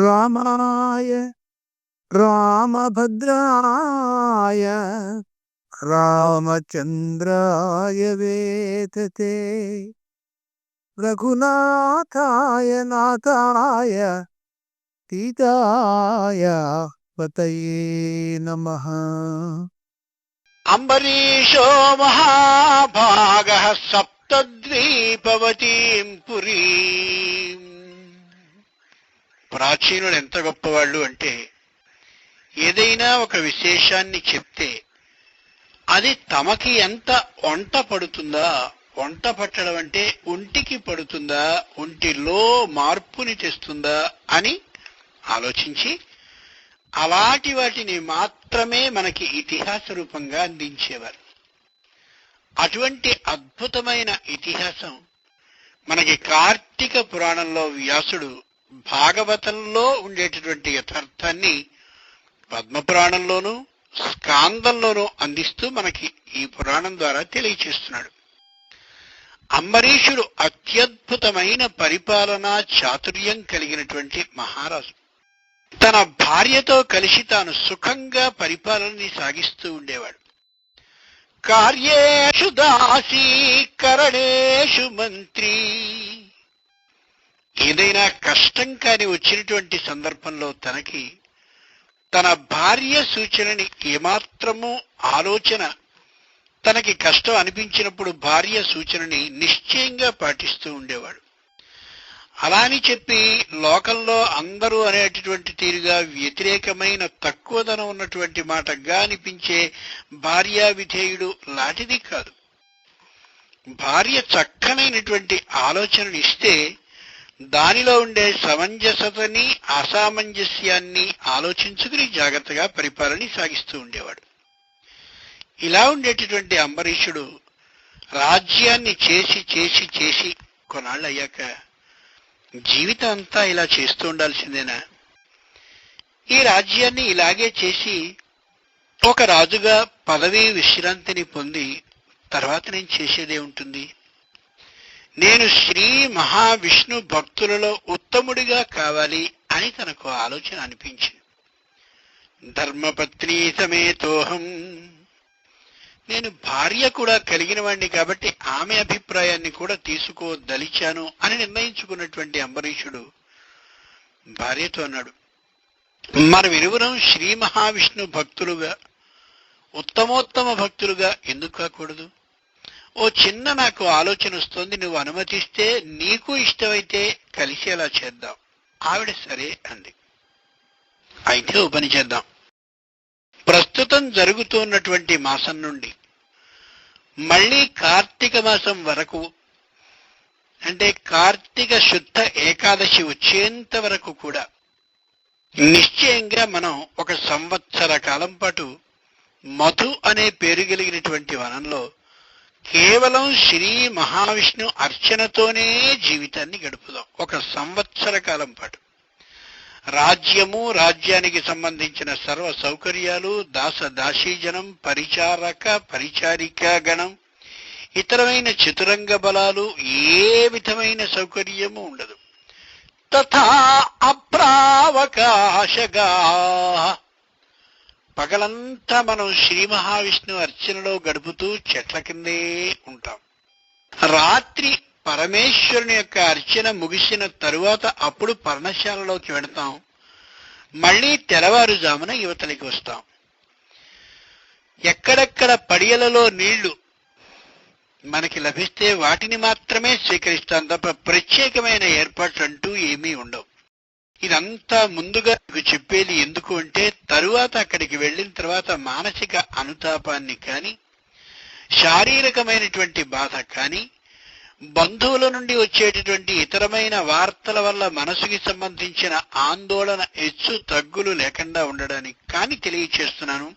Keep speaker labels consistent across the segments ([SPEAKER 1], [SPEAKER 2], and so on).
[SPEAKER 1] రామాయ రామభద్రాయ రామచంద్రాయ వేతతే రఘునాథాయ నాథాయ సీతాయ పతయే నమ.
[SPEAKER 2] అంబరీషో మహాభాగ సప్తద్వీపవతీం పురీ. ప్రాచీనులు ఎంత గొప్పవాళ్ళు అంటే ఏదైనా ఒక విశేషాన్ని చెప్తే అది తమకి ఎంత వంట పడుతుందా? వంట పట్టడం అంటే ఒంటికి పడుతుందా? ఒంటిలో మార్పుని తెస్తుందా? అని ఆలోచించి అలాంటి వాటిని మాత్రమే మనకి ఇతిహాస రూపంగా అందించేవారు. అటువంటి అద్భుతమైన ఇతిహాసం మనకి కార్తీక పురాణంలో వ్యాసుడు భాగవతంలో ఉండేటటువంటి యథార్థాన్ని పద్మపురాణంలోనూ స్కాందంలోనూ అందిస్తూ మనకి ఈ పురాణం ద్వారా తెలియచేస్తున్నాడు. అంబరీషుడు అత్యద్భుతమైన పరిపాలనా చాతుర్యం కలిగినటువంటి మహారాజు. తన భార్యతో కలిసి తాను సుఖంగా పరిపాలనని సాగిస్తూ ఉండేవాడు. కార్యేషు దాసీ కరణేషు మంత్రి. ఏదైనా కష్టం కాని వచ్చినటువంటి సందర్భంలో తనకి తన భార్య సూచనని ఏమాత్రము ఆలోచన తనకి కష్టం అనిపించినప్పుడు భార్య సూచనని నిశ్చయంగా పాటిస్తూ ఉండేవాడు. అలా అని చెప్పి లోకంలో అందరూ అనేటటువంటి తీరుగా వ్యతిరేకమైన తక్కువదనం ఉన్నటువంటి మాటగా అనిపించే భార్యా విధేయుడు లాంటిది కాదు. భార్య చక్కనైనటువంటి ఆలోచనని ఇస్తే దానిలో ఉండే సమంజసతని అసామంజస్యాన్ని ఆలోచించుకుని జాగ్రత్తగా పరిపాలన సాగిస్తూ ఉండేవాడు. ఇలా ఉండేటటువంటి అంబరీషుడు రాజ్యాన్ని చేసి చేసి చేసి కొన్నాళ్ళు అయ్యాక జీవితం అంతా ఇలా చేస్తూ ఉండాల్సిందేనా? ఈ రాజ్యాన్ని ఇలాగే చేసి ఒక రాజుగా పదవీ విశ్రాంతిని పొంది తర్వాత నేను చేసేదే ఉంటుంది? నేను శ్రీ మహావిష్ణు భక్తులలో ఉత్తముడిగా కావాలి అని తనకు ఆలోచన అనిపించింది. ధర్మపత్ని సమేతోహం. నేను భార్య కూడా కలిగిన వాడిని కాబట్టి ఆమె అభిప్రాయాన్ని కూడా తీసుకోదలిచాను అని నిర్ణయించుకున్నటువంటి అంబరీషుడు భార్యతో అన్నాడు మనం ఇరువురం శ్రీ మహావిష్ణు భక్తులుగా ఉత్తమోత్తమ భక్తులుగా ఎందుకు కాకూడదు? ఓ చిన్న నాకు ఆలోచన వస్తుంది నువ్వు అనుమతిస్తే నీకు ఇష్టమైతే కలిసేలా చేద్దాం. ఆవిడ సరే అంది. అయితే ఓ పని చేద్దాం ప్రస్తుతం జరుగుతున్నటువంటి మాసం నుండి మళ్ళీ కార్తీక మాసం వరకు అంటే కార్తీక శుద్ధ ఏకాదశి వచ్చేంత వరకు కూడా నిశ్చయంగా మనం ఒక సంవత్సర కాలం పాటు మధు అనే పేరు కలిగినటువంటి వనంలో కేవలం శ్రీ మహావిష్ణు అర్చనతోనే జీవితాన్ని గడుపుదాం. ఒక సంవత్సర కాలం పాటు. రాజ్యము రాజ్యానికి సంబంధించిన సర్వ సౌకర్యాలు దాస దాసీజనం పరిచారక పరిచారిక గణం ఇతరమైన చతురంగ బలాలు ఏ విధమైన సౌకర్యము ఉండదు. తథా అప్రావకాశగా. పగలంతా మనం శ్రీ మహావిష్ణు అర్చనలో గడుపుతూ చెట్ల కిందే ఉంటాం. రాత్రి పరమేశ్వరుని యొక్క అర్చన ముగిసిన తరువాత అప్పుడు పర్ణశాలలోకి వెడతాం మళ్ళీ తెల్లవారుజామున యువతలకి వస్తాం. ఎక్కడెక్కడ పడియలలో నీళ్ళు మనకి లభిస్తే వాటిని మాత్రమే స్వీకరిస్తాం తప్ప ప్రత్యేకమైన ఏర్పాట్లు అంటూ ఏమీ ఉండవు. ఇదంతా ముందుగా మీకు చెప్పేది ఎందుకు అంటే తరువాత అక్కడికి వెళ్ళిన తర్వాత మానసిక అనుతాపాన్ని కానీ శారీరకమైనటువంటి బాధ కానీ బంధువుల నుండి వచ్చేటటువంటి ఇతరమైన వార్తల వల్ల మనసుకి సంబంధించిన ఆందోళన హెచ్చు తగ్గులు లేకుండా ఉండడానికి కానీ తెలియచేస్తున్నాను.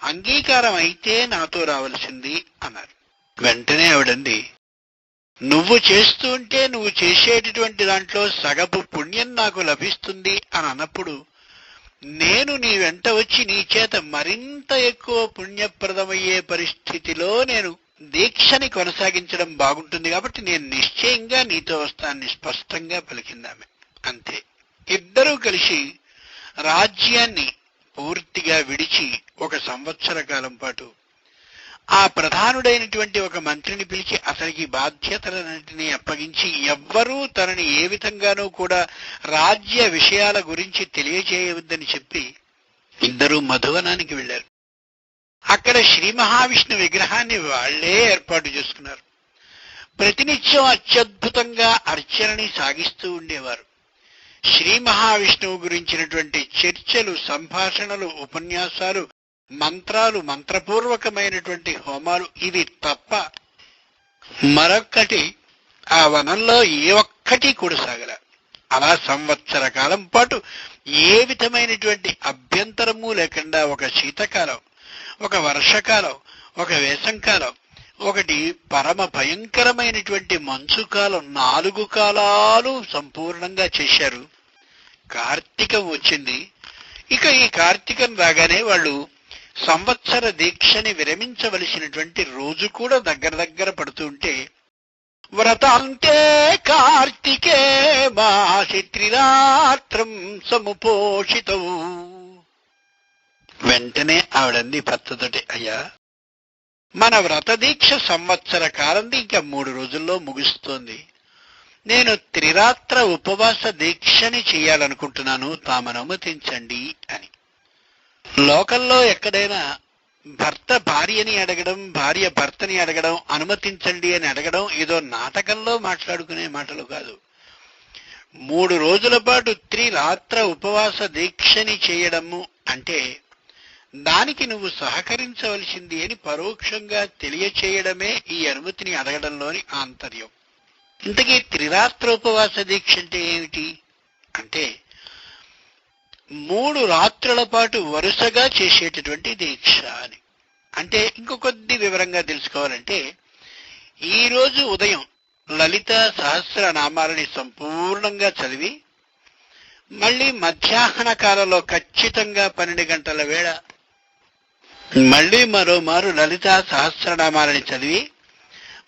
[SPEAKER 2] అంగీకారం అయితే నాతో రావలసింది అన్నారు. వెంటనే ఆవిడండి నువ్వు చేస్తూ ఉంటే నువ్వు చేసేటటువంటి దాంట్లో సగపు పుణ్యం నాకు లభిస్తుంది అని అన్నప్పుడు నేను నీ వెంట వచ్చి నీ చేత మరింత ఎక్కువ పుణ్యప్రదమయ్యే పరిస్థితిలో నేను దీక్షని కొనసాగించడం బాగుంటుంది కాబట్టి నేను నిశ్చయంగా నీతో వస్తానని స్పష్టంగా పలికిందామె. అంతే. ఇద్దరూ కలిసి రాజ్యాన్ని పూర్తిగా విడిచి ఒక సంవత్సర కాలం పాటు ఆ ప్రధానుడైనటువంటి ఒక మంత్రిని పిలిచి అతనికి బాధ్యతలన్నింటినీ అప్పగించి ఎవ్వరూ తనని ఏ విధంగానూ కూడా రాజ్య విషయాల గురించి తెలియజేయవద్దని చెప్పి ఇద్దరూ మధువనానికి వెళ్ళారు అక్కడ శ్రీ మహావిష్ణు విగ్రహాన్ని వాళ్ళే ఏర్పాటు చేసుకున్నారు. ప్రతినిత్యం అత్యద్భుతంగా అర్చనని సాగిస్తూ ఉండేవారు. శ్రీ మహావిష్ణువు గురించినటువంటి చర్చలు సంభాషణలు ఉపన్యాసాలు మంత్రాలు మంత్రపూర్వకమైనటువంటి హోమాలు ఇవి తప్ప మరొక్కటి ఆ వనంలో ఏ ఒక్కటి కూడా సాగల. అలా సంవత్సర కాలం పాటు ఏ విధమైనటువంటి అభ్యంతరము లేకుండా ఒక శీతకాలం ఒక వర్షకాలం ఒక వేసంకాలం ఒకటి పరమ భయంకరమైనటువంటి మంచు కాలం నాలుగు కాలాలు సంపూర్ణంగా చేశారు. కార్తీకం వచ్చింది. ఇక ఈ కార్తీకం రాగానే వాళ్ళు సంవత్సర దీక్షని విరమించవలసినటువంటి రోజు కూడా దగ్గర దగ్గర పడుతూ ఉంటే వ్రతాంతే కార్తికే మాసి త్రిరాత్రం సముపోషితవు వెంటనే ఆవిడంది భర్తతోటి అయ్యా మన వ్రత దీక్ష సంవత్సర కాలంది ఇంకా మూడు రోజుల్లో ముగుస్తోంది. నేను త్రిరాత్ర ఉపవాస దీక్షని చేయాలనుకుంటున్నాను తామను అనుమతించండి అని. లోకల్లో ఎక్కడైనా భర్త భార్యని అడగడం భార్య భర్తని అడగడం అనుమతించండి అని అడగడం ఏదో నాటకంలో మాట్లాడుకునే మాటలు కాదు. మూడు రోజుల పాటు త్రిరాత్ర ఉపవాస దీక్షని చేయడము అంటే దానికి నువ్వు సహకరించవలసింది అని పరోక్షంగా తెలియచేయడమే ఈ అనుమతిని అడగడంలోని ఆంతర్యం. ఇంతకీ త్రిరాత్ర ఉపవాస దీక్ష అంటే ఏమిటి? అంటే మూడు రాత్రుల పాటు వరుసగా చేసేటటువంటి దీక్ష అని. అంటే ఇంకో కొద్ది వివరంగా తెలుసుకోవాలంటే ఈ రోజు ఉదయం లలిత సహస్ర నామాలని సంపూర్ణంగా చదివి మళ్ళీ మధ్యాహ్న కాలంలో ఖచ్చితంగా పన్నెండు గంటల వేళ మళ్ళీ మరోమారు లలిత సహస్రనామాలని చదివి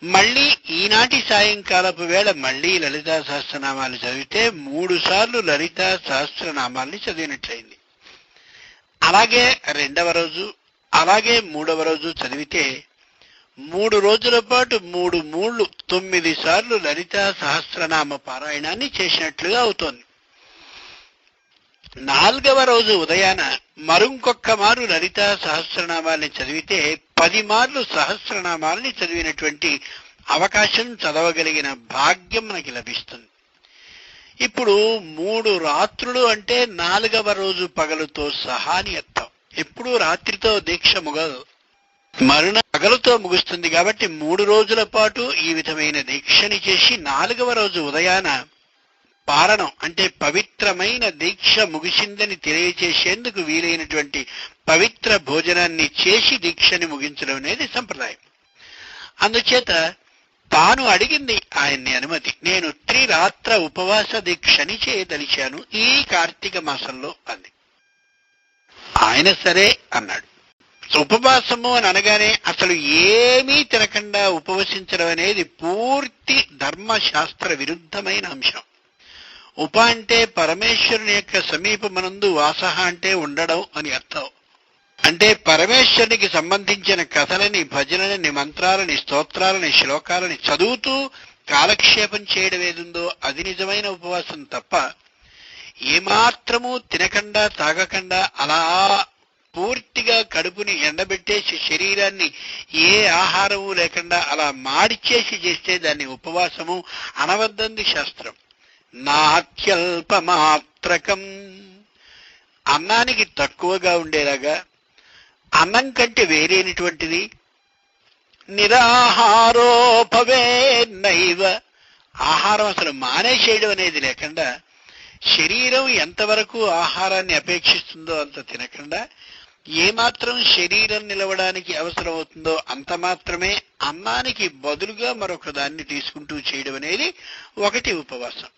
[SPEAKER 2] మళ్ళీ ఈనాటి సాయంకాలపు వేళ మళ్ళీ లలితా సహస్రనామాలు చదివితే మూడు సార్లు లలితా సహస్రనామాల్ని చదివినట్లయింది. అలాగే రెండవ రోజు అలాగే మూడవ రోజు చదివితే మూడు రోజుల పాటు మూడు మూళ్ళు తొమ్మిది సార్లు లలితా సహస్రనామ పారాయణాన్ని చేసినట్లుగా అవుతోంది. నాలుగవ రోజు ఉదయాన మరింకొక్క మారు లలితా సహస్రనామాల్ని చదివితే పది మార్లు సహస్రనామాల్ని చదివినటువంటి అవకాశం చదవగలిగిన భాగ్యం మనకి లభిస్తుంది. ఇప్పుడు మూడు రాత్రులు అంటే నాలుగవ రోజు పగలుతో సహాని అర్థం. ఎప్పుడూ రాత్రితో దీక్ష ముగదు. మరుణ పగలుతో ముగుస్తుంది కాబట్టి మూడు రోజుల పాటు ఈ విధమైన దీక్షని చేసి నాలుగవ రోజు ఉదయాన పారణం అంటే పవిత్రమైన దీక్ష ముగిసిందని తెలియచేసేందుకు వీలైనటువంటి పవిత్ర భోజనాన్ని చేసి దీక్షని ముగించడం అనేది సంప్రదాయం. అందుచేత తాను అడిగింది ఆయన్ని అనుమతి. నేను త్రిరాత్ర ఉపవాస దీక్షని చేయదలిచాను ఈ కార్తీక మాసంలో అంది. ఆయన సరే అన్నాడు. ఉపవాసము అని అనగానే అసలు ఏమీ తినకుండా ఉపవసించడం అనేది పూర్తి ధర్మశాస్త్ర విరుద్ధమైన అంశం. ఉప అంటే పరమేశ్వరుని యొక్క సమీపమనందు వాసహ అంటే ఉండడం అని అర్థం. అంటే పరమేశ్వరునికి సంబంధించిన కథలని భజనలని మంత్రాలని స్తోత్రాలని శ్లోకాలని చదువుతూ కాలక్షేపం చేయడం ఏదుందో అది నిజమైన ఉపవాసం తప్ప ఏమాత్రము తినకుండా తాగకుండా అలా పూర్తిగా కడుపుని ఎండబెట్టేసి శరీరాన్ని ఏ ఆహారము లేకుండా అలా మాడిచేసి చేస్తే దాన్ని ఉపవాసము అనవద్దంది శాస్త్రం. నాత్యల్పమాత్రకం అన్నానికి తక్కువగా ఉండేలాగా అన్నం కంటే వేరైనటువంటిది. నిరాహారోపవే నైవ. ఆహారం అసలు మానేసేయడం అనేది లేకుండా శరీరం ఎంతవరకు ఆహారాన్ని అపేక్షిస్తుందో అంత తినకుండా ఏమాత్రం శరీరం నిలవడానికి అవసరం అవుతుందో అంత మాత్రమే అన్నానికి బదులుగా మరొక దాన్ని తీసుకుంటూ చేయడం అనేది ఒకటి ఉపవాసం.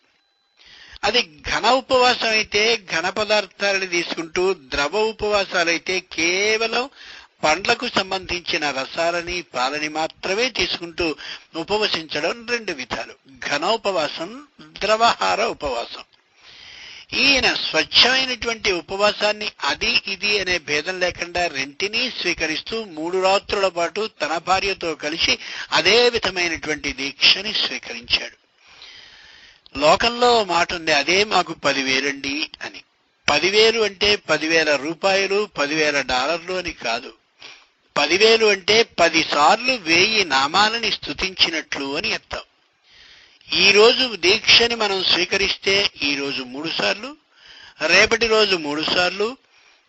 [SPEAKER 2] అది ఘన ఉపవాసం అయితే ఘన పదార్థాలను తీసుకుంటూ ద్రవ ఉపవాసాలైతే కేవలం పండ్లకు సంబంధించిన రసాలని పాలని మాత్రమే తీసుకుంటూ ఉపవసించడం రెండు విధాలు. ఘనోపవాసం ద్రవహార ఉపవాసం. ఈయన స్వచ్ఛమైనటువంటి ఉపవాసాన్ని అది ఇది అనే భేదం లేకుండా రెంటినీ స్వీకరిస్తూ మూడు రాత్రుల పాటు తన భార్యతో కలిసి అదే విధమైనటువంటి దీక్షని స్వీకరించాడు. లోకంలో మాట ఉంది అదే మాకు పదివేలండి అని. పదివేలు అంటే పదివేల రూపాయలు పదివేల డాలర్లు అని కాదు. పదివేలు అంటే పదిసార్లు వేయి నామాలని స్తుతించినట్లు అని అర్థం. ఈ రోజు దీక్షని మనం స్వీకరిస్తే ఈ రోజు మూడు సార్లు రేపటి రోజు మూడు సార్లు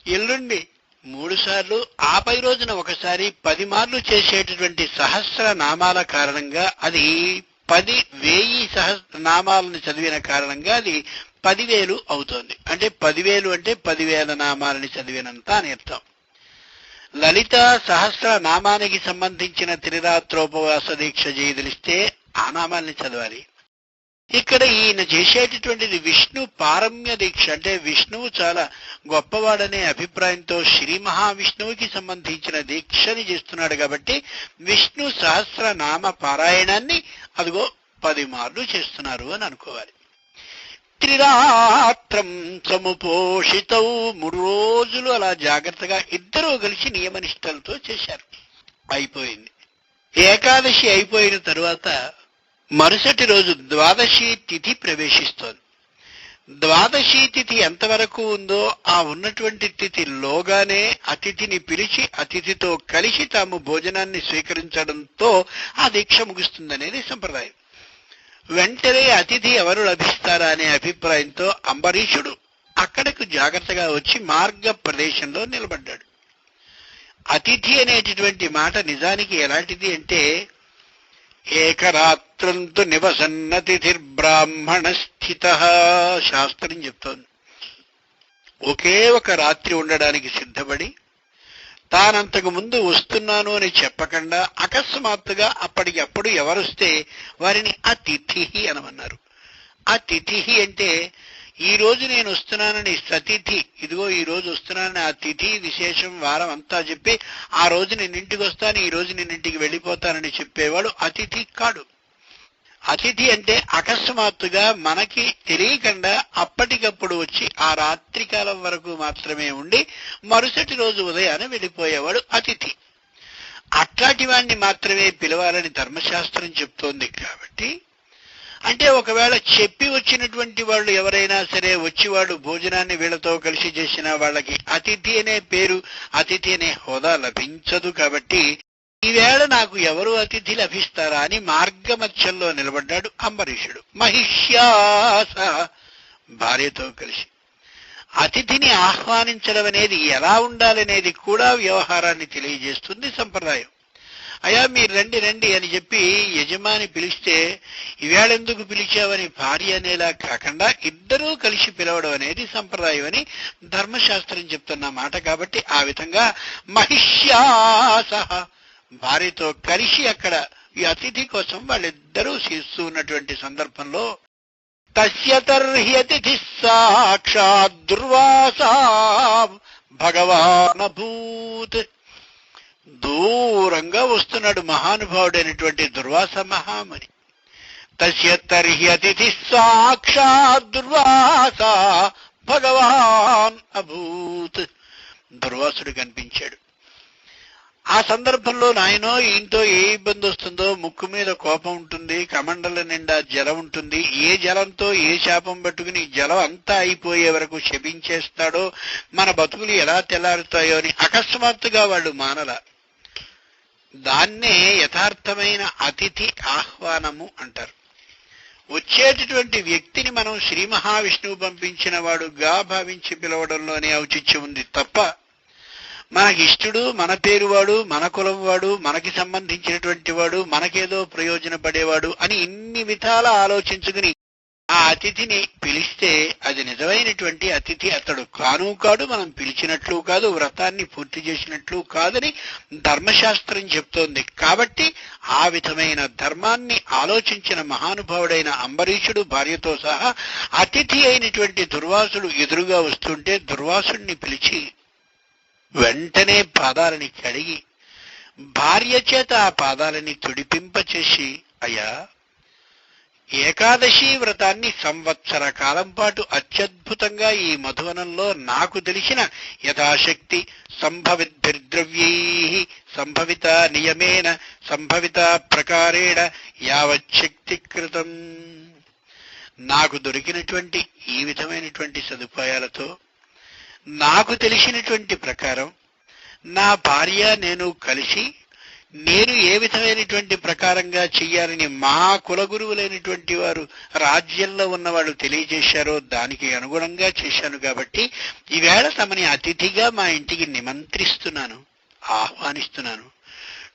[SPEAKER 2] ఎల్లుండి మూడు సార్లు ఆపై రోజున ఒకసారి పది మార్లు చేసేటటువంటి సహస్ర నామాల కారణంగా అది పది వేయి సహస్ర నామాలను చదివిన కారణంగా అది పదివేలు అవుతోంది. అంటే పదివేలు అంటే పదివేల నామాలని చదివినంత అని అర్థం. లలిత సహస్ర నామానికి సంబంధించిన త్రిరాత్రోపవాస దీక్ష చేయదలిస్తే ఆ నామాల్ని చదవాలి. ఇక్కడ ఈయన చేసేటటువంటిది విష్ణు పారమ్య దీక్ష. అంటే విష్ణువు చాలా గొప్పవాడనే అభిప్రాయంతో శ్రీ మహావిష్ణువుకి సంబంధించిన దీక్షని చేస్తున్నాడు కాబట్టి విష్ణు సహస్ర నామ పారాయణాన్ని అదిగో పది మార్లు చేస్తున్నారు అని అనుకోవాలి. త్రిరాత్రం సముపోషితౌ మూడు రోజులు అలా జాగ్రత్తగా ఇద్దరూ కలిసి నియమనిష్టలతో చేశారు. అయిపోయింది. ఏకాదశి అయిపోయిన తరువాత మరుసటి రోజు ద్వాదశి తిథి ప్రవేశిస్తోంది. ద్వాదశి తిథి ఎంతవరకు ఉందో ఆ ఉన్నటువంటి తిథి లోగానే అతిథిని పిలిచి అతిథితో కలిసి తాము భోజనాన్ని స్వీకరించడంతో ఆ దీక్ష ముగుస్తుందనేది సంప్రదాయం. వెంటనే అతిథి ఎవరు లభిస్తారా అనే అభిప్రాయంతో అంబరీషుడు అక్కడకు జాగ్రత్తగా వచ్చి మార్గ ప్రదేశంలో నిలబడ్డాడు. అతిథి అనేటటువంటి మాట నిజానికి ఎలాంటిది అంటే ఏకరాత్రంతు నివసన్నతిథిర్బ్రాహ్మణ స్థిత శాస్త్రం చెప్తోంది. ఒకే ఒక రాత్రి ఉండడానికి సిద్ధపడి తానంతకు ముందు వస్తున్నాను అని చెప్పకుండా అకస్మాత్తుగా అప్పటికప్పుడు ఎవరొస్తే వారిని అతిథి అనమన్నారు. అతిథి అంటే ఈ రోజు నేను వస్తున్నానని సతిథి ఇదిగో ఈ రోజు వస్తున్నానని ఆ తిథి విశేషం వారం అంతా చెప్పి ఆ రోజు నేను ఇంటికి వస్తాను ఈ రోజు నేను ఇంటికి వెళ్ళిపోతానని చెప్పేవాడు అతిథి కాడు. అతిథి అంటే అకస్మాత్తుగా మనకి తెలియకుండా అప్పటికప్పుడు వచ్చి ఆ రాత్రి కాలం వరకు మాత్రమే ఉండి మరుసటి రోజు ఉదయాన్నే వెళ్ళిపోయేవాడు అతిథి. అట్లాంటి వాడిని మాత్రమే పిలవాలని ధర్మశాస్త్రం చెప్తోంది కాబట్టి అంటే ఒకవేళ చెప్పి వచ్చినటువంటి వాళ్ళు ఎవరైనా సరే వచ్చి భోజనాన్ని వీళ్ళతో కలిసి చేసిన వాళ్ళకి అతిథి అనే పేరు అతిథి అనే హోదా లభించదు కాబట్టి ఈవేళ నాకు ఎవరు అతిథి లభిస్తారా అని మార్గమధ్యంలో నిలబడ్డాడు అంబరీషుడు. మహిష్యాస భార్యతో కలిసి. అతిథిని ఆహ్వానించడం అనేది ఎలా ఉండాలనేది కూడా వ్యవహారాన్ని తెలియజేస్తుంది సంప్రదాయం. అయ్యా మీరు రండి రండి అని చెప్పి యజమాని పిలిస్తే ఇవేళెందుకు పిలిచావని భార్య అనేలా కాకుండా ఇద్దరూ కలిసి పిలవడం అనేది సంప్రదాయం అని ధర్మశాస్త్రం చెప్తున్న మాట కాబట్టి ఆ విధంగా మహిష్యాస భార్యతో కలిసి అక్కడ ఈ అతిథి కోసం వాళ్ళిద్దరూ చేస్తూ ఉన్నటువంటి సందర్భంలో తస్య తర్హి అతిథి సాక్షాత్ దుర్వాసా భగవానభూత్ దూరంగా వస్తున్నాడు మహానుభావుడైనటువంటి దుర్వాస మహాముని తస్య తర్హి అతిథి సాక్షాత్ దుర్వాస భగవాన్ అభూత్. దుర్వాసుడు కనిపించాడు. ఆ సందర్భంలో నాయనో ఈయనతో ఏ ఇబ్బంది వస్తుందో ముక్కు మీద కోపం ఉంటుంది కమండల నిండా జలం ఉంటుంది. ఏ జలంతో ఏ శాపం పట్టుకుని జలం అంతా అయిపోయే వరకు శపించేస్తాడో మన బతుకులు ఎలా తెల్లారుతాయో అని అకస్మాత్తుగా వాళ్ళు మానల. దాన్నే యథార్థమైన అతిథి ఆహ్వానము అంటారు. వచ్చేటటువంటి వ్యక్తిని మనం శ్రీ మహావిష్ణువు పంపించిన వాడుగా భావించి పిలవడంలోనే ఔచిత్యం ఉంది తప్ప మనకి ఇష్టడు మన పేరు వాడు మన కులం వాడు మనకి సంబంధించినటువంటి వాడు మనకేదో ప్రయోజనపడేవాడు అని ఇన్ని విధాల ఆలోచించుకుని ఆ అతిథిని పిలిస్తే అది నిజమైనటువంటి అతిథి అతడు కాను కాడు మనం పిలిచినట్లు కాదు వ్రతాన్ని పూర్తి చేసినట్లు కాదని ధర్మశాస్త్రం చెప్తోంది. కాబట్టి ఆ విధమైన ధర్మాన్ని ఆలోచించిన మహానుభావుడైన అంబరీషుడు భార్యతో సహా అతిథి అయినటువంటి దుర్వాసుడు ఎదురుగా వస్తుంటే దుర్వాసుడిని పిలిచి వెంటనే పాదాలని కడిగి భార్య చేత ఆ పాదాలని తుడిపింపచేసి అయ్యా ఏకాదశి వ్రతాన్ని సంవత్సర కాలం పాటు అత్యద్భుతంగా ఈ మధువనంలో నాకు తెలిసిన యథాశక్తి సంభవిద్భిర్ద్రవ్యై సంభవిత నియమేన సంభవిత ప్రకారేణ యావచ్చక్తి కృతం నాకు దొరికినటువంటి ఈ విధమైనటువంటి సదుపాయాలతో నాకు తెలిసినటువంటి ప్రకారం నా భార్య నేను కలిసి నేను ఏ విధమైనటువంటి ప్రకారంగా చెయ్యాలని మా కులగురువులైనటువంటి వారు రాజ్యంలో ఉన్నవాళ్ళు తెలియజేశారో దానికి అనుగుణంగా చేశాను కాబట్టి ఈవేళ తమని అతిథిగా మా ఇంటికి నిమంత్రిస్తున్నాను ఆహ్వానిస్తున్నాను.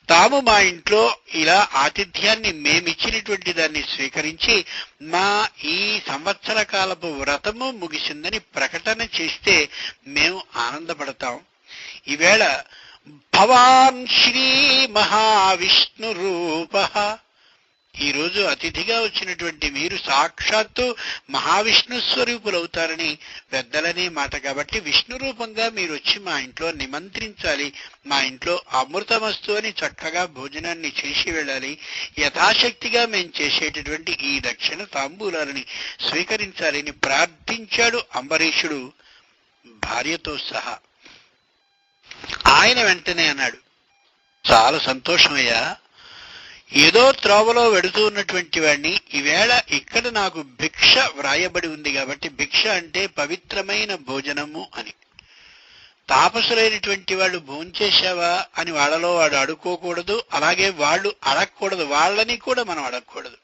[SPEAKER 2] తాము మా ఇంట్లో ఇలా ఆతిథ్యాన్ని మేమిచ్చినటువంటి దాన్ని స్వీకరించి మా ఈ సంవత్సర కాలపు వ్రతము ముగిసిందని ప్రకటన చేస్తే మేము ఆనందపడతాం. ఈవేళ భవాన్ శ్రీ మహావిష్ణు రూప ఈరోజు అతిథిగా వచ్చినటువంటి మీరు సాక్షాత్తు మహావిష్ణు స్వరూపులవుతారని పెద్దలనే మాట కాబట్టి విష్ణు రూపంగా మీరు వచ్చి మా ఇంట్లో నిమంత్రించాలి మా ఇంట్లో అమృతమస్తు అని చక్కగా భోజనాన్ని చేసి వెళ్ళాలి. యథాశక్తిగా మేము చేసేటటువంటి ఈ దక్షిణ తాంబూలాలని స్వీకరించాలని ప్రార్థించాడు అంబరీషుడు. భార్యతో సహా ఆయన వెంటనే అన్నాడు చాలా సంతోషమయ్యా. ఏదో త్రోవలో వెడుతూ ఉన్నటువంటి వాడిని ఈవేళ ఇక్కడ నాకు భిక్ష వ్రాయబడి ఉంది కాబట్టి భిక్ష అంటే పవిత్రమైన భోజనము అని. తాపసులైనటువంటి వాళ్ళు భోంచేశావా అని వాళ్ళలో వాడు అడుక్కోకూడదు అలాగే వాళ్ళు అడగకూడదు వాళ్ళని కూడా మనం అడగకూడదు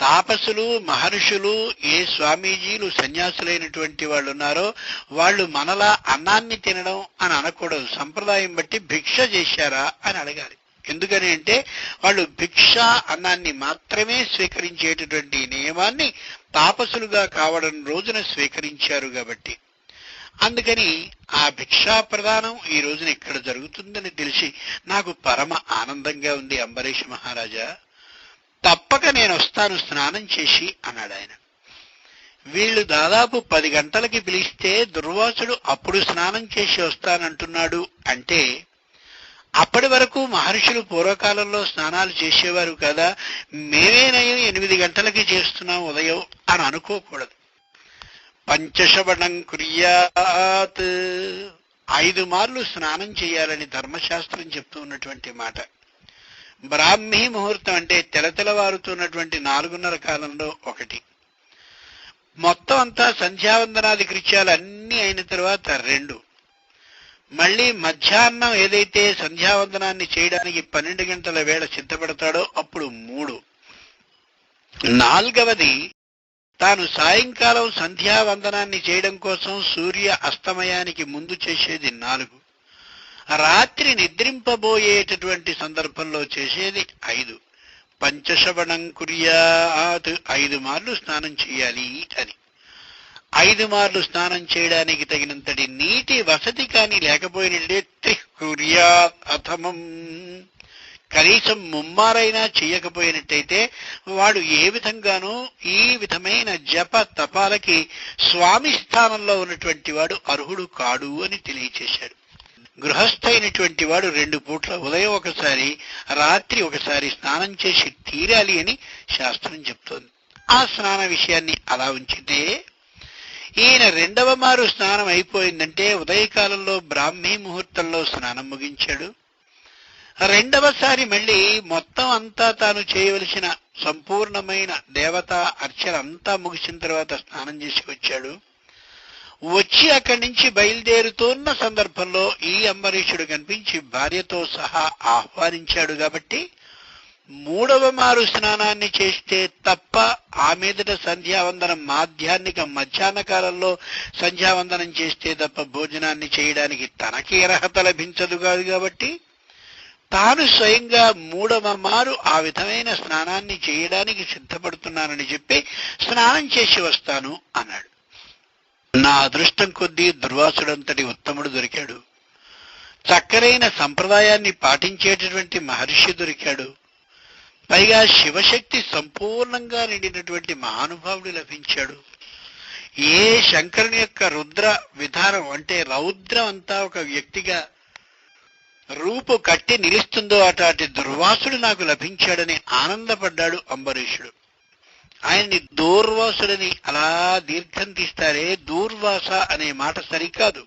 [SPEAKER 2] తాపసులు మహర్షులు ఏ స్వామీజీలు సన్యాసులైనటువంటి వాళ్ళు ఉన్నారో వాళ్ళు మనలా అన్నాన్ని తినడం అని అనకూడదు. సంప్రదాయం బట్టి భిక్ష చేశారా అని అడగాలి. ఎందుకని అంటే వాళ్ళు భిక్ష అన్నాన్ని మాత్రమే స్వీకరించేటటువంటి నియమాన్ని తాపసులుగా కావడం రోజున స్వీకరించారు కాబట్టి. అందుకని ఆ భిక్షా ప్రదానం ఈ రోజున ఇక్కడ జరుగుతుందని తెలిసి నాకు పరమ ఆనందంగా ఉంది అంబరీష్ మహారాజా. తప్పక నేను వస్తాను స్నానం చేసి అన్నాడు ఆయన. వీళ్ళు దాదాపు పది గంటలకి పిలిస్తే దుర్వాసుడు అప్పుడు స్నానం చేసి వస్తానంటున్నాడు అంటే అప్పటి వరకు మహర్షులు పూర్వకాలంలో స్నానాలు చేసేవారు కదా మేమేనయం ఎనిమిది గంటలకి చేస్తున్నాం ఉదయం అని అనుకోకూడదు. పంచశవణం కుర్యాత్. ఐదు మార్లు స్నానం చేయాలని ధర్మశాస్త్రం చెప్తూ ఉన్నటువంటి మాట. బ్రాహ్మీ ముహూర్తం అంటే తెలతెలవారుతున్నటువంటి నాలుగున్నర కాలంలో ఒకటి. మొత్తం అంతా సంధ్యావందనాది కృత్యాలు అన్నీ అయిన తర్వాత రెండు. మళ్ళీ మధ్యాహ్నం ఏదైతే సంధ్యావందనాన్ని చేయడానికి పన్నెండు గంటల వేళ సిద్ధపడతాడో అప్పుడు మూడు. నాలుగవది తాను సాయంకాలం సంధ్యావందనాన్ని చేయడం కోసం సూర్య అస్తమయానికి ముందు చేసేది నాలుగు. రాత్రి నిద్రింపబోయేటటువంటి సందర్భంలో చేసేది ఐదు. పంచశవణం కుర్యాత్ ఐదు మార్లు స్నానం చేయాలి అని. ఐదు మార్లు స్నానం చేయడానికి తగినంతటి నీటి వసతి కానీ లేకపోయినట్లయితే కురియా అథమం కనీసం ముమ్మారైనా చేయకపోయినట్టయితే వాడు ఏ విధంగానూ ఈ విధమైన జప తపాలకి స్వామి స్థానంలో ఉన్నటువంటి వాడు అర్హుడు కాడు అని తెలియచేశాడు. గృహస్థైనటువంటి వాడు రెండు పూట్ల ఉదయం ఒకసారి రాత్రి ఒకసారి స్నానం చేసి తీరాలి అని శాస్త్రం చెప్తోంది. ఆ స్నాన విషయాన్ని అలా ఉంచితే ఈయన రెండవ మారు స్నానం అయిపోయిందంటే ఉదయకాలంలో బ్రాహ్మీ ముహూర్తంలో స్నానం ముగించాడు. రెండవసారి మళ్ళీ మొత్తం అంతా తాను చేయవలసిన సంపూర్ణమైన దేవతా అర్చన అంతా ముగిసిన తర్వాత స్నానం చేసి వచ్చాడు. వచ్చి అక్కడి నుంచి బయలుదేరుతున్న సందర్భంలో ఈ అంబరీషుడు కనిపించి భార్యతో సహా ఆహ్వానించాడు కాబట్టి మూడవ మారు స్నానాన్ని చేస్తే తప్ప ఆ మీదట సంధ్యావందనం మాధ్యాహ్నిక మధ్యాహ్న కాలంలో సంధ్యావందనం చేస్తే తప్ప భోజనాన్ని చేయడానికి తనకి అర్హత లభించదు కాదు కాబట్టి తాను స్వయంగా మూడవ మారు ఆ విధమైన స్నానాన్ని చేయడానికి సిద్ధపడుతున్నానని చెప్పి స్నానం చేసి వస్తాను అన్నాడు. నా అదృష్టం కొద్దీ దుర్వాసుడంతటి ఉత్తముడు దొరికాడు. చక్కరైన సంప్రదాయాన్ని పాటించేటటువంటి మహర్షి దొరికాడు. పైగా శివశక్తి సంపూర్ణంగా నిండినటువంటి మహానుభావుడు లభించాడు. ఏ శంకరుని యొక్క రుద్ర విధానం అంటే రౌద్రం అంతా ఒక వ్యక్తిగా రూపు కట్టి నిలుస్తుందో అటాటి దుర్వాసుడు నాకు లభించాడని ఆనందపడ్డాడు అంబరీషుడు. ఆయన్ని దూర్వాసుడని అలా దీర్ఘం తీస్తారే దూర్వాస అనే మాట సరికాదు.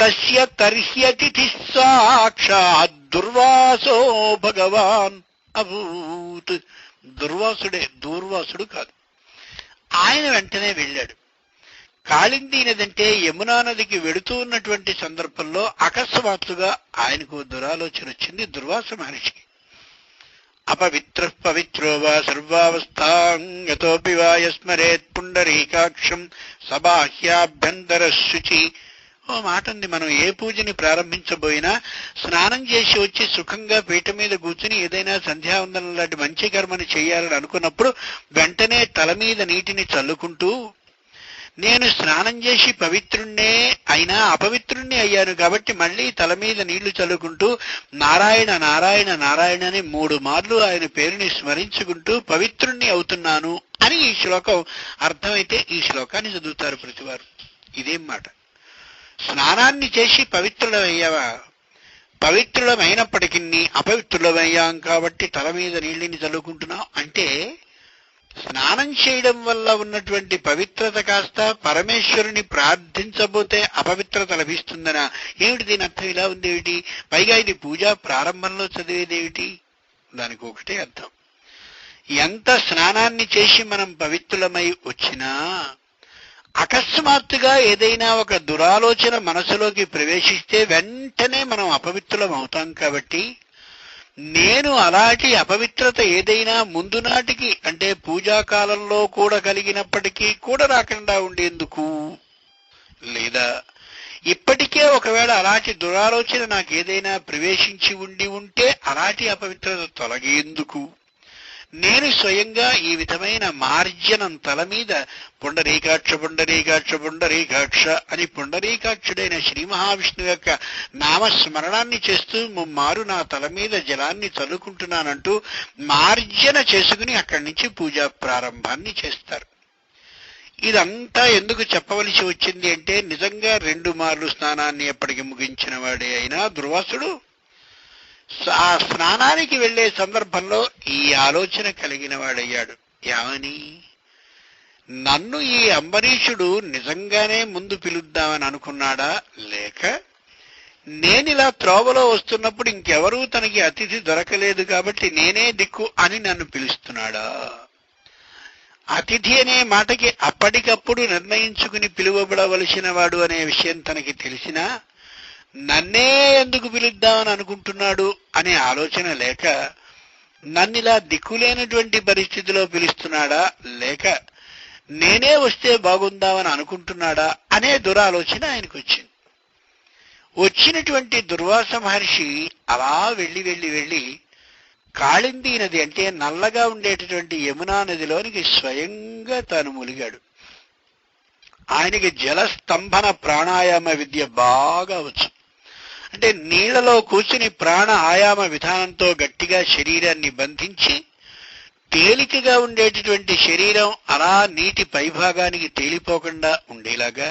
[SPEAKER 2] తస్య తర్హ్యతిథి సాక్షాత్ దుర్వాసో భగవాన్ అభూత్. దుర్వాసుడే దూర్వాసుడు కాదు. ఆయన వెంటనే వెళ్ళాడు. కాళింది నదంటే యమునా నదికి వెడుతూ ఉన్నటువంటి సందర్భంలో అకస్మాత్తుగా ఆయనకు దురాలోచన వచ్చింది. దుర్వాస మహర్షికి. అపవిత్ర పవిత్రో వా సర్వావస్థాంగతోపి వా యస్మరేత్ పుండరీకాక్షం సబాహ్యాభ్యంతర శుచి ఓ మాట ఉంది మనం ఏ పూజని ప్రారంభించబోయినా స్నానం చేసి వచ్చి సుఖంగా పీట మీద కూర్చుని ఏదైనా సంధ్యావందనం లాంటి మంచి కర్మని చేయాలని అనుకున్నప్పుడు వెంటనే తల మీద నీటిని చల్లుకుంటూ నేను స్నానం చేసి పవిత్రుణ్ణే అయినా అపవిత్రుణ్ణి అయ్యాను కాబట్టి మళ్ళీ తల మీద నీళ్ళు చల్లుకుంటూ నారాయణ నారాయణ నారాయణ అని మూడు మార్లు ఆయన పేరుని స్మరించుకుంటూ పవిత్రుణ్ణి అవుతున్నాను అని ఈ శ్లోకం అర్థమైతే ఈ శ్లోకాన్ని చదువుతారు ప్రతివారు. ఇదేం మాట. స్నానాన్ని చేసి పవిత్రులమయ్యావా? పవిత్రుడమైనప్పటికీ అపవిత్రులమయ్యాం కాబట్టి తల మీద నీళ్ళని చల్లుకుంటున్నాం అంటే స్నానం చేయడం వల్ల ఉన్నటువంటి పవిత్రత కాస్త పరమేశ్వరుని ప్రార్థించబోతే అపవిత్రత లభిస్తుందనా? ఏమిటి దీని అర్థం? ఇలా ఉంది ఏమిటి పైగా ఇది పూజా ప్రారంభంలో చదివేదేమిటి? దానికి ఒకటే అర్థం. ఎంత స్నానాన్ని చేసి మనం పవిత్రులమై వచ్చినా అకస్మాత్తుగా ఏదైనా ఒక దురాలోచన మనసులోకి ప్రవేశిస్తే వెంటనే మనం అపవిత్రులం అవుతాం కాబట్టి నేను అలాంటి అపవిత్రత ఏదైనా ముందు నాటికి అంటే పూజాకాలంలో కూడా కలిగినప్పటికీ కూడా రాకుండా ఉండేందుకు? లేదా ఇప్పటికే ఒకవేళ అలాంటి దురాలోచన నాకు ఏదైనా ప్రవేశించి ఉండి ఉంటే అలాంటి అపవిత్రత తొలగేందుకు? నేను స్వయంగా ఈ విధమైన మార్జనం తల మీద పుండరీకాక్ష పుండరీకాక్ష పుండరీకాక్ష అని పుండరీకాక్షుడైన శ్రీ మహావిష్ణువు యొక్క నామస్మరణాన్ని చేస్తూ ముమ్మారు నా తల మీద జలాన్ని చల్లుకుంటున్నానంటూ మార్జన చేసుకుని అక్కడి నుంచి పూజా ప్రారంభాన్ని చేస్తారు. ఇదంతా ఎందుకు చెప్పవలసి వచ్చింది అంటే నిజంగా రెండు మార్లు స్నానాన్ని ఎప్పటికి ముగించిన వాడే అయినా దుర్వాసుడు ఆ స్నానానికి వెళ్ళే సందర్భంలో ఈ ఆలోచన కలిగిన వాడయ్యాడు. ఏమని నన్ను ఈ అంబరీషుడు నిజంగానే ముందు పిలుద్దామని అనుకున్నాడా? లేక నేనిలా త్రోవలో వస్తున్నప్పుడు ఇంకెవరూ తనకి అతిథి దొరకలేదు కాబట్టి నేనే దిక్కు అని నన్ను పిలుస్తున్నాడా? అతిథి అనే మాటకి అప్పటికప్పుడు నిర్ణయించుకుని పిలువబడవలసిన వాడు అనే విషయం తనకి తెలిసినా నన్నే ఎందుకు పిలుద్దామని అనుకుంటున్నాడు అనే ఆలోచన లేక నన్నిలా దిక్కులేనటువంటి పరిస్థితిలో పిలుస్తున్నాడా లేక నేనే వస్తే బాగుందామని అనుకుంటున్నాడా అనే దురాలోచన ఆయనకు వచ్చింది వచ్చినటువంటి దుర్వాస మహర్షి అలా వెళ్ళి వెళ్ళి వెళ్ళి కాళింది నది అంటే నల్లగా ఉండేటటువంటి యమునా నదిలోనికి స్వయంగా తాను ములిగాడు ఆయనకి జలస్తంభన ప్రాణాయామ విద్య బాగా వచ్చు. అంటే నీళ్ళలో కూర్చుని ప్రాణ ఆయామ విధానంతో గట్టిగా శరీరాన్ని బంధించి తేలికగా ఉండేటటువంటి శరీరం అలా నీటి పైభాగానికి తేలిపోకుండా ఉండేలాగా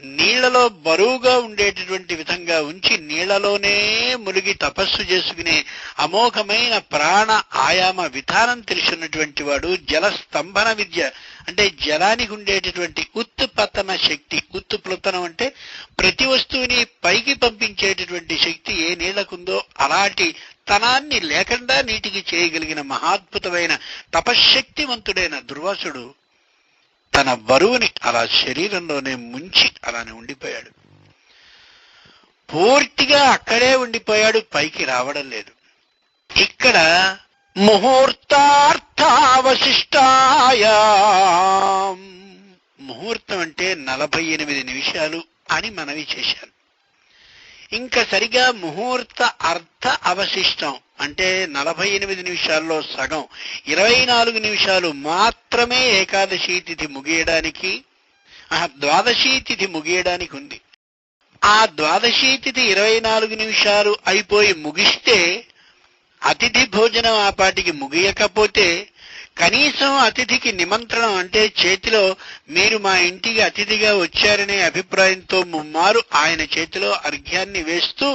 [SPEAKER 2] నీళ్ళలో బరువుగా ఉండేటటువంటి విధంగా ఉంచి నీళ్ళలోనే మునిగి తపస్సు చేసుకునే అమోఘమైన ప్రాణ ఆయామ విధానం తెలిసినటువంటి వాడు జల స్తంభన విద్య. అంటే జలానికి ఉండేటటువంటి ఉత్తుపతన శక్తి. ఉత్ప్లుతనం అంటే ప్రతి వస్తువుని పైకి పంపించేటటువంటి శక్తి ఏ నీళ్ళకుందో అలాంటి తనాన్ని లేకుండా నీటికి చేయగలిగిన మహాద్భుతమైన తపశ్శక్తివంతుడైన దుర్వాసుడు తన బరువుని అలా శరీరంలోనే ముంచి అలానే ఉండిపోయాడు. పూర్తిగా అక్కడే ఉండిపోయాడు పైకి రావడం లేదు. ఇక్కడ ముహూర్తార్థావశిష్టాయ. ముహూర్తం అంటే నలభై ఎనిమిది నిమిషాలు అని మనవి చేశాను ఇంకా సరిగా ముహూర్త అర్థ అవశిష్టం అంటే నలభై ఎనిమిది నిమిషాల్లో సగం ఇరవై నాలుగు నిమిషాలు మాత్రమే ఏకాదశి తిథి ముగియడానికి ఆ తిథి ముగియడానికి ఉంది. ఆ ద్వాదశీ తిథి ఇరవై నాలుగు నిమిషాలు అయిపోయి ముగిస్తే అతిథి భోజనం ఆ పాటికి ముగియకపోతే కనీసం అతిథికి నిమంత్రణం అంటే చేతిలో మీరు మా ఇంటికి అతిథిగా వచ్చారనే అభిప్రాయంతో ముమ్మారు ఆయన చేతిలో అర్ఘ్యాన్ని వేస్తూ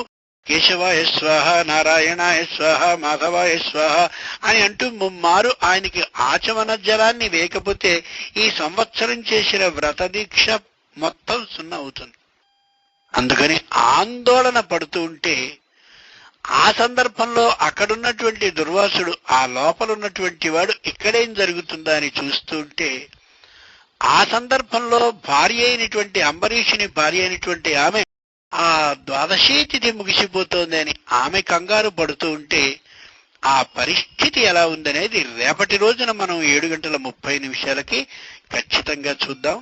[SPEAKER 2] కేశవాయ స్వాహ నారాయణాయ స్వాహ మాధవాయ స్వాహ అని అంటూ ముమ్మారు ఆయనకి ఆచమన జలాన్ని వేయకపోతే ఈ సంవత్సరం చేసిన వ్రత దీక్ష మొత్తం సున్నా అవుతుంది అందుకని ఆందోళన పడుతూ ఉంటే ఆ సందర్భంలో అక్కడున్నటువంటి దుర్వాసుడు ఆ లోపల ఉన్నటువంటి వాడు ఇక్కడేం జరుగుతుందా అని చూస్తూ ఉంటే ఆ సందర్భంలో భార్య అయినటువంటి అంబరీషుని భార్య అయినటువంటి ఆమె ఆ ద్వాదశీ తిథి ముగిసిపోతోంది అని ఆమె కంగారు పడుతూ ఉంటే ఆ పరిస్థితి ఎలా ఉందనేది రేపటి రోజున మనం ఏడు గంటల ముప్పై నిమిషాలకి ఖచ్చితంగా చూద్దాం.